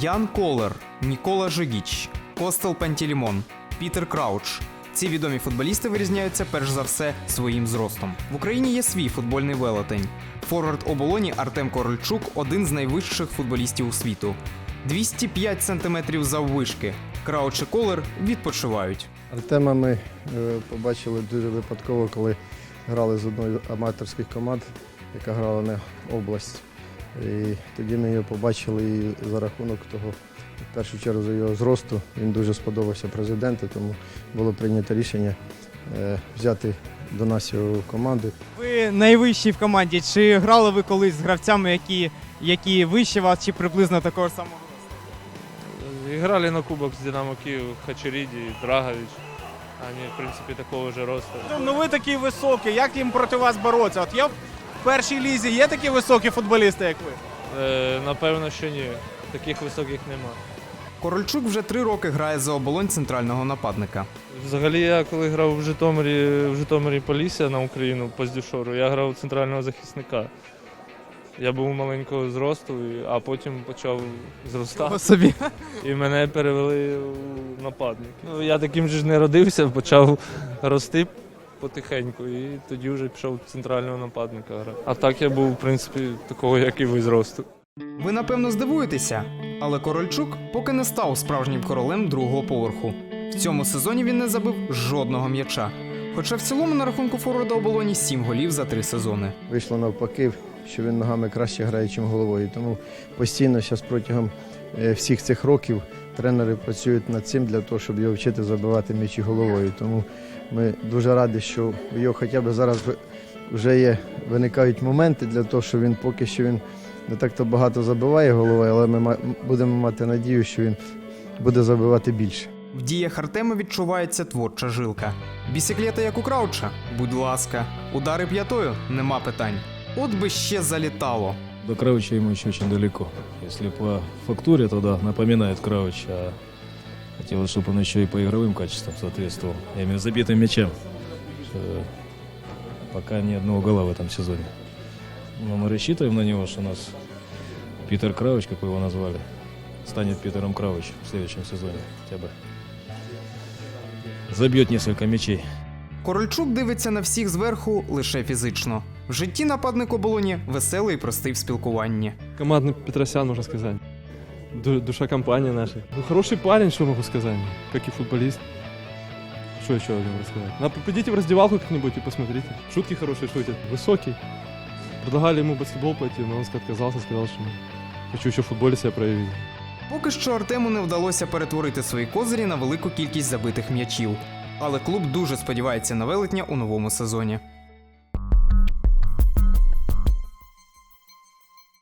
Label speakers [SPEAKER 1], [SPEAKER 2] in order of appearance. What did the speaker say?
[SPEAKER 1] Ян Колер, Нікола Жигіч, Костел Пантелімон, Пітер Крауч. Ці відомі футболісти вирізняються перш за все своїм зростом. В Україні є свій футбольний велетень. Форвард оболоні Артем Корольчук один з найвищих футболістів у світу. 205 сантиметрів заввишки. Крауч і Колер відпочивають.
[SPEAKER 2] Артема ми е, побачили дуже випадково, коли грали з одної з аматорських команд, яка грала на область. І тоді ми його побачили і за рахунок того, в першу чергу за його зросту, він дуже сподобався президенту, тому було прийнято рішення е, взяти до нас його в команду.
[SPEAKER 3] Ви найвищий в команді. Чи грали ви колись з гравцями, які, які вище вас, чи приблизно такого самого?
[SPEAKER 4] Играли на кубок с Динамо Киев, Хачериди, Драгович. Они, в принципе, такого же роста.
[SPEAKER 3] Ну ви такі високі, як їм проти вас боротися? От є в першій лізі є такі високі футболісти, як ви?
[SPEAKER 4] Е, напевно, що ні. Таких високих нема.
[SPEAKER 1] Корольчук вже три роки грає за оболонь центрального нападника.
[SPEAKER 4] Взагалі, я коли грав в Житомирі, в Житомирі Полісся на Україну по Здюшору, я грав центрального захисника. Я був маленького зросту, а потім почав зростати.
[SPEAKER 3] собі.
[SPEAKER 4] І мене перевели у нападник. Ну, я таким же ж не родився, почав рости потихеньку, і тоді вже пішов центрального нападника грати. А так я був, в принципі, такого, як і ви зросту.
[SPEAKER 1] Ви напевно здивуєтеся, але Корольчук поки не став справжнім королем другого поверху. В цьому сезоні він не забив жодного м'яча. Хоча в цілому на рахунку форварда оболоні 7 голів за три сезони.
[SPEAKER 2] Вийшло навпаки, що він ногами краще грає, ніж головою. Тому постійно зараз протягом е, всіх цих років тренери працюють над цим для того, щоб його вчити забивати м'ячі головою. Тому ми дуже раді, що у його хоча б зараз вже є, виникають моменти для того, що він поки що він не так-то багато забиває головою, але ми будемо мати надію, що він буде забивати більше.
[SPEAKER 1] В діях Артема відчувається творча жилка. Бісіклета, як у Крауча? Будь ласка, удари п'ятою нема питань. От би ще залітало.
[SPEAKER 5] До Крауча ему еще очень далеко. Если по фактуре, то да, напоминает Крауч, а хотелось, чтобы он еще и по игровым качествам соответствовал. Я имею в виду забитым мячам. Э, Пока ни одного гола в этом сезоне. Но мы рассчитываем на него, что у нас Питер Крауч, как вы его назвали, станет Питером Крауч в следующем сезоне хотя бы. Забьет несколько мячей.
[SPEAKER 1] Корольчук дивиться на всіх зверху лише фізично. В житті нападник оболоні веселий і простий в спілкуванні.
[SPEAKER 6] Командный Петросян, можно сказать. Ду- душа компании нашей. Ну, хороший парень, что могу сказать, как и футболист. Что еще могу рассказать? На, пойдите в раздевалку как-нибудь и посмотрите. Шутки хорошие шутят. Высокий. Предлагали ему баскетбол пойти, но он отказался, сказал, что хочу еще в футболе себя проявить.
[SPEAKER 1] Поки що Артему не вдалося перетворити свої козирі на велику кількість забитих м'ячів. Але клуб дуже сподівається на велетня у новому сезоні.